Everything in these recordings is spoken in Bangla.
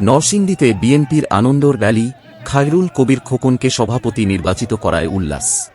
নরসিংদীতে বিএনপির আনন্দর র্যালি খায়রুল কবির খোকনকে সভাপতি নির্বাচিত করায় উল্লাস।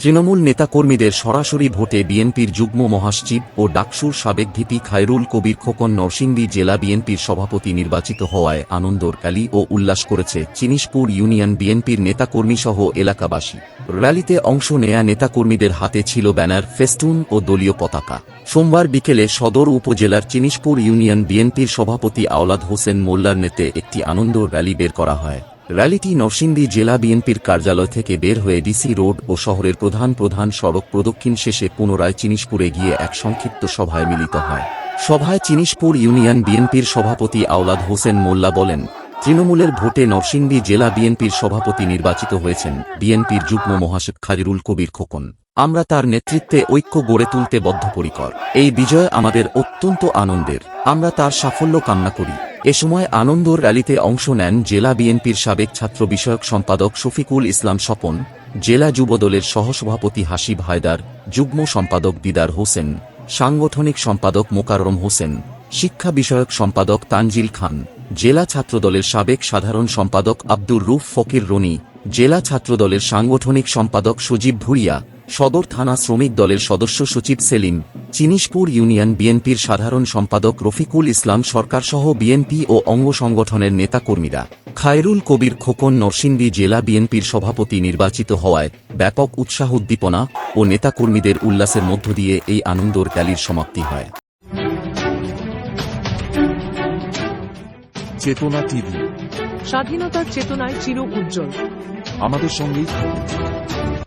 তৃণমূল নেতাকর্মীদের সরাসরি ভোটে বিএনপির যুগ্ম মহাসচিব ও ডাকসুর সাবেক ভিপি খায়রুল কবির খোকন নরসিংদী জেলা বিএনপির সভাপতি নির্বাচিত হওয়ায় আনন্দর কালি ও উল্লাস করেছে চিনিশপুর ইউনিয়ন বিএনপির নেতাকর্মীসহ এলাকাবাসী। র্যালিতে অংশ নেয়া নেতাকর্মীদের হাতে ছিল ব্যানার, ফেস্টুন ও দলীয় পতাকা। সোমবার বিকেলে সদর উপজেলার চিনিশপুর ইউনিয়ন বিএনপির সভাপতি আওলাদ হোসেন মোল্লার নেতে একটি আনন্দ র্যালি বের করা হয়। র্যালিটি নরসিংদী জেলা বিএনপির কার্যালয় থেকে বের হয়ে ডিসি রোড ও শহরের প্রধান প্রধান সড়ক প্রদক্ষিণ শেষে পুনরায় চিনিশপুরে গিয়ে এক সংক্ষিপ্ত সভায় মিলিত হয়। সভায় চিনিশপুর ইউনিয়ন বিএনপির সভাপতি আওলাদ হোসেন মোল্লা বলেন, তৃণমূলের ভোটে নরসিংদী জেলা বিএনপির সভাপতি নির্বাচিত হয়েছেন বিএনপির যুগ্ম মহাসচিব খাজিরুল কবির খোকন। আমরা তার নেতৃত্বে ঐক্য গড়ে তুলতে বদ্ধপরিকর। এই বিজয় আমাদের অত্যন্ত আনন্দের। আমরা তার সাফল্য কামনা করি। এ সময় আনন্দ র্যালিতে অংশ নেন জেলা বিএনপির সাবেক ছাত্র বিষয়ক সম্পাদক শফিকুল ইসলাম স্বপন, জেলা যুবদলের সহসভাপতি হাসিব হায়দার, যুগ্ম সম্পাদক দিদার হোসেন, সাংগঠনিক সম্পাদক মোকাররম হোসেন, শিক্ষা বিষয়ক সম্পাদক তানজিল খান, জেলা ছাত্রদলের সাবেক সাধারণ সম্পাদক আব্দুর রুফ ফকির রনি, জেলা ছাত্রদলের সাংগঠনিক সম্পাদক সুজীব ভুইয়া সদর থানা শ্রমিক দলের সদস্য সচিব সেলিম চিনিশপুর ইউনিয়ন বিএনপির সাধারণ সম্পাদক রফিকুল ইসলাম সরকারসহ বিএনপি ও অঙ্গ সংগঠনের নেতাকর্মীরা খায়রুল কবির খোকন নরসিংদী জেলা বিএনপির সভাপতি নির্বাচিত হওয়ায় ব্যাপক উৎসাহ উদ্দীপনা ও নেতাকর্মীদের উল্লাসের মধ্য দিয়ে এই আনন্দর র্যালির সমাপ্তি হয়। চেতনা টিভি। স্বাধীনতার চেতনায় চির উজ্জ্বল। আমাদের সঙ্গেই থাকুন